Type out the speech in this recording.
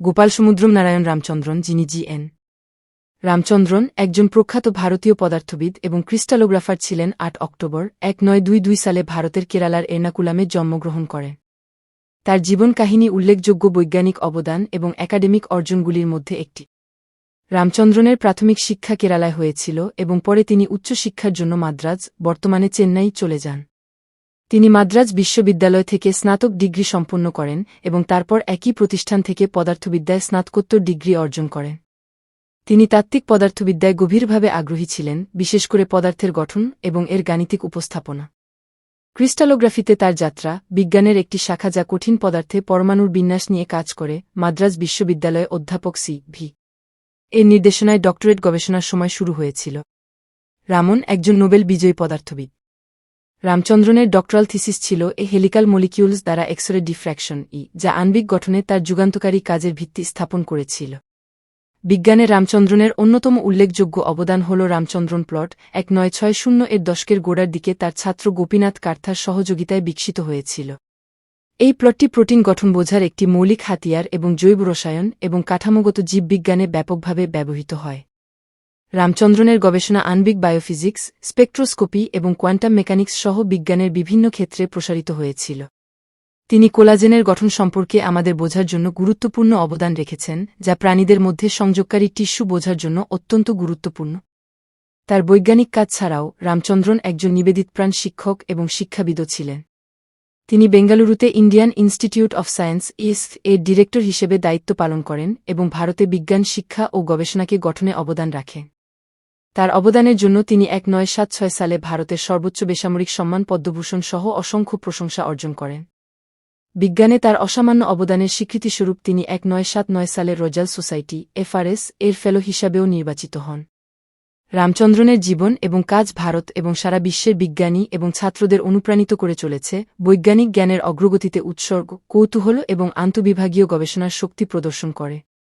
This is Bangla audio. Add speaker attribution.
Speaker 1: গোপাল সমুদ্রম নারায়ণ রামচন্দ্রন, যিনি জি এন। রামচন্দ্রন একজন প্রখ্যাত ভারতীয় পদার্থবিদ এবং ক্রিস্টালোগ্রাফার ছিলেন আট অক্টোবর এক নয় দুই দুই সালে ভারতের কেরালার এর্নাকুলামে জন্মগ্রহণ করেন। তার জীবন কাহিনী উল্লেখযোগ্য বৈজ্ঞানিক অবদান এবং একাডেমিক অর্জনগুলির মধ্যে একটি। রামচন্দ্রনের প্রাথমিক শিক্ষা কেরালায় হয়েছিল এবং পরে তিনি উচ্চশিক্ষার জন্য মাদ্রাজ, বর্তমানে চেন্নাই চলে যান। তিনি মাদ্রাজ বিশ্ববিদ্যালয় থেকে স্নাতক ডিগ্রি সম্পন্ন করেন এবং তারপর একই প্রতিষ্ঠান থেকে পদার্থবিদ্যায় স্নাতকোত্তর ডিগ্রি অর্জন করেন। তিনি তাত্ত্বিক পদার্থবিদ্যায় গভীরভাবে আগ্রহী ছিলেন, বিশেষ করে পদার্থের গঠন এবং এর গাণিতিক উপস্থাপনা। ক্রিস্টালোগ্রাফিতে তার যাত্রা, বিজ্ঞানের একটি শাখা যা কঠিন পদার্থে পরমাণুর বিন্যাস নিয়ে কাজ করে, মাদ্রাজ বিশ্ববিদ্যালয়ে অধ্যাপক সি ভি। এর নির্দেশনায় ডক্টরেট গবেষণার সময় শুরু হয়েছিল। রামন একজন নোবেল বিজয়ী পদার্থবিদ। রামচন্দ্রনের ডক্টরাল থিসিস ছিল এ হেলিকাল মলিকিউলস দ্বারা এক্সরে ডিফ্র্যাকশন ই, যা আণবিক গঠনে তার যুগান্তকারী কাজের ভিত্তি স্থাপন করেছিল। বিজ্ঞানে রামচন্দ্রনের অন্যতম উল্লেখযোগ্য অবদান হল রামচন্দ্রন প্লট এক নয় ছয় শূন্য এর দশকের গোড়ার দিকে তার ছাত্র গোপীনাথ কার্থার সহযোগিতায় বিকশিত হয়েছিল। এই প্লটটি প্রোটিন গঠন বোঝার একটি মৌলিক হাতিয়ার এবং জৈব রসায়ন এবং কাঠামোগত জীববিজ্ঞানে ব্যাপকভাবে ব্যবহৃত হয়। রামচন্দ্রনের গবেষণা আণবিক বায়োফিজিক্স, স্পেকট্রোস্কোপি এবং কোয়ান্টাম মেকানিক্স সহ বিজ্ঞানের বিভিন্ন ক্ষেত্রে প্রসারিত হয়েছিল। তিনি কোলাজেনের গঠন সম্পর্কে আমাদের বোঝার জন্য গুরুত্বপূর্ণ অবদান রেখেছেন, যা প্রাণীদের মধ্যে সংযোগকারী টিস্যু বোঝার জন্য অত্যন্ত গুরুত্বপূর্ণ। তার বৈজ্ঞানিক কাজ ছাড়াও রামচন্দ্রন একজন নিবেদিতপ্রাণ শিক্ষক এবং শিক্ষাবিদও ছিলেন। তিনি বেঙ্গালুরুতে ইন্ডিয়ান ইনস্টিটিউট অফ সায়েন্স ইস এর ডিরেক্টর হিসেবে দায়িত্ব পালন করেন এবং ভারতে বিজ্ঞান, শিক্ষা ও গবেষণাকে গঠনে অবদান রাখেন। তার অবদানের জন্য তিনি এক নয় সাত ছয় সালে ভারতের সর্বোচ্চ বেসামরিক সম্মান পদ্মভূষণ সহ অসংখ্য প্রশংসা অর্জন করেন। বিজ্ঞানে তার অসামান্য অবদানের স্বীকৃতিস্বরূপ তিনি এক নয় সাত নয় সালে রজাল সোসাইটি, এফআরএস, এর ফেলো হিসাবেও নির্বাচিত হন। রামচন্দ্রনের জীবন এবং কাজ ভারত এবং সারা বিশ্বের বিজ্ঞানী এবং ছাত্রদের অনুপ্রাণিত করে চলেছে বৈজ্ঞানিক জ্ঞানের অগ্রগতিতে উৎসর্গ, কৌতূহল এবং আন্তবিভাগীয় গবেষণার শক্তি প্রদর্শন করে।